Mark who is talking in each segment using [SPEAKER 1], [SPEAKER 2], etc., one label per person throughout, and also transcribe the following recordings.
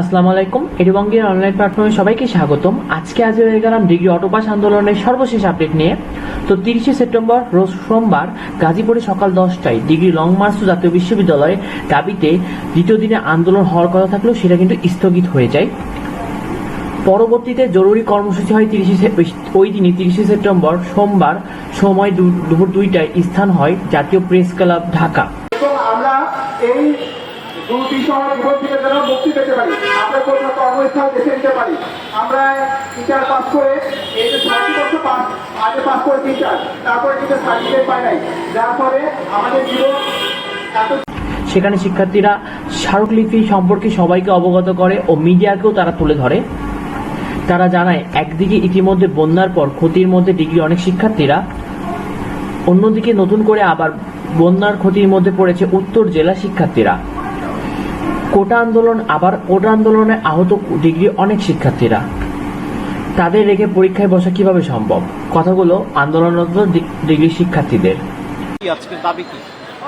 [SPEAKER 1] আসসালামু আলাইকুম। এডিবঙ্গের অনলাইন প্ল্যাটফর্মে সবাইকে স্বাগতম। আজকে আজ হয়ে গেলাম ডিগ্রি অটোপাস আন্দোলনের সর্বশেষ আপডেট নিয়ে। তো তিরিশে সেপ্টেম্বর, রোজ সোমবার, গাজীপুরে সকাল দশটায় ডিগ্রি লং মার্চ জাতীয় বিশ্ববিদ্যালয়ে দাবিতে দ্বিতীয় দিনে আন্দোলন হওয়ার কথা থাকলেও সেটা কিন্তু স্থগিত হয়ে যায়। পরবর্তীতে জরুরি কর্মসূচি হয় তিরিশে ওই দিনই তিরিশে সেপ্টেম্বর, সোমবার, সময় দুপুর দুইটায় স্থান হয় জাতীয় প্রেস ক্লাব ঢাকা।
[SPEAKER 2] আমরা এই
[SPEAKER 1] সেখানে শিক্ষার্থীরা স্মারকলিপি সম্পর্কে সবাইকে অবগত করে ও মিডিয়াকেও তারা তুলে ধরে। তারা জানায়, একদিকে ইতিমধ্যে বন্যার পর ক্ষতির মধ্যে ডিগ্রি অনেক শিক্ষার্থীরা, অন্যদিকে নতুন করে আবার বন্যার ক্ষতির মধ্যে পড়েছে উত্তর জেলা শিক্ষার্থীরা। কোটা আন্দোলন আবার কোটা আন্দোলনে আহত ডিগ্রি অনেক শিক্ষার্থীরা। তাদের রেখে পরীক্ষায় বসা কীভাবে সম্ভব? কথাগুলো আন্দোলনরত ডিগ্রি শিক্ষার্থীদের।
[SPEAKER 3] আজকের দাবি কি?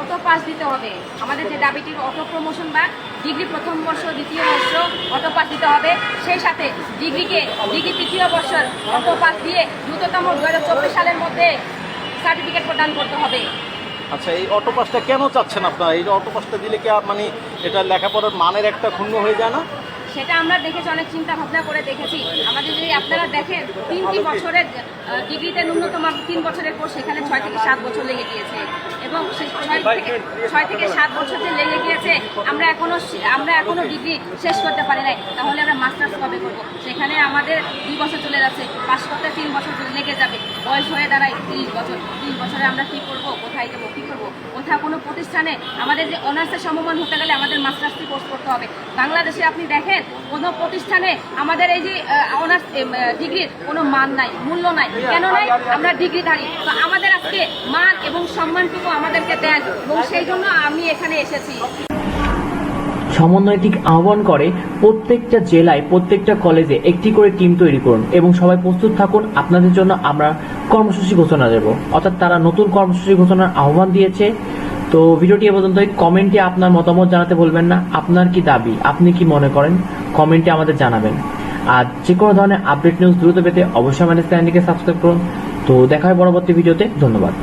[SPEAKER 4] অটো পাস দিতে হবে। আমাদের যে দাবিটি অটো প্রমোশন বা ডিগ্রি প্রথম বর্ষ দ্বিতীয় বর্ষ অটো পাস দিতে হবে সেই সাথে ডিগ্রিকে ডিগ্রি তৃতীয় বর্ষের অটো পাস দিয়ে দ্রুততম দু চব্বিশ সালের মধ্যে সার্টিফিকেট প্রদান করতে হবে।
[SPEAKER 3] আচ্ছা এই অটো পাসটা কেন চাচ্ছেন আপনারা? এই অটো পাসটা দিলে কি মানে এটা লেখাপড়ার মানের একটা ক্ষুণ্ণ হয়ে যায় না?
[SPEAKER 4] সেটা আমরা দেখেছি অনেক চিন্তা ভাবনা করে দেখেছি। আমাদের যদি আপনারা দেখেন তিনটি বছরের ডিগ্রিতে ন্যূনতম তিন বছরের কোর্স সেখানে ছয় থেকে সাত বছর লেগে গিয়েছে। এবং ছয় থেকে ছয় থেকে সাত বছর যে লেগে গিয়েছে। আমরা এখনও আমরা এখনও ডিগ্রি শেষ করতে পারি নাই। তাহলে আমরা মাস্টার্স কবে করব? সেখানে আমাদের দুই বছর চলে যাচ্ছে পাস করতে তিন বছর লেগে যাবে। বয়স হয়ে দাঁড়ায় তিরিশ বছর। তিরিশ বছরে আমরা কি করব? কোথায় যাব? কি করব? কোথাও কোনো প্রতিষ্ঠানে আমাদের যে অনার্সের সমমান হতে গেলে আমাদের মাস্টার্সটি কোর্স করতে হবে। বাংলাদেশে আপনি দেখেন, কোনো প্রতিষ্ঠানে আমাদের এই যে অনার্স ডিগ্রির কোনো মান নাই, মূল্য নাই। কেন নাই? আমরা ডিগ্রি ডিগ্রিধারী। তো আমাদের আজকে মান এবং সম্মানটুকু আমাদেরকে দেন। এবং সেই জন্য আমি এখানে এসেছি।
[SPEAKER 1] সমন্বয় ঠিক আহ্বান করে প্রত্যেকটা জেলায়, প্রত্যেকটা কলেজে একটি করে টিম তৈরি করুন এবং সবাই প্রস্তুত থাকুন। আপনাদের জন্য আমরা কর্মসূচি ঘোষণা দেব। অর্থাৎ তারা নতুন কর্মসূচি ঘোষণার আহ্বান দিয়েছে। তো ভিডিওটি এ পর্যন্ত কমেন্টে আপনার মতামত জানাতে বলবেন না। আপনার কি দাবি? আপনি কি মনে করেন? কমেন্টে আমাদের জানাবেন। আর যে কোনো ধরনের আপডেট নিউজ দ্রুত পেতে অবশ্যই আমাদের চ্যানেলটিকে সাবস্ক্রাইব করুন। তো দেখা হয় পরবর্তী ভিডিওতে। ধন্যবাদ।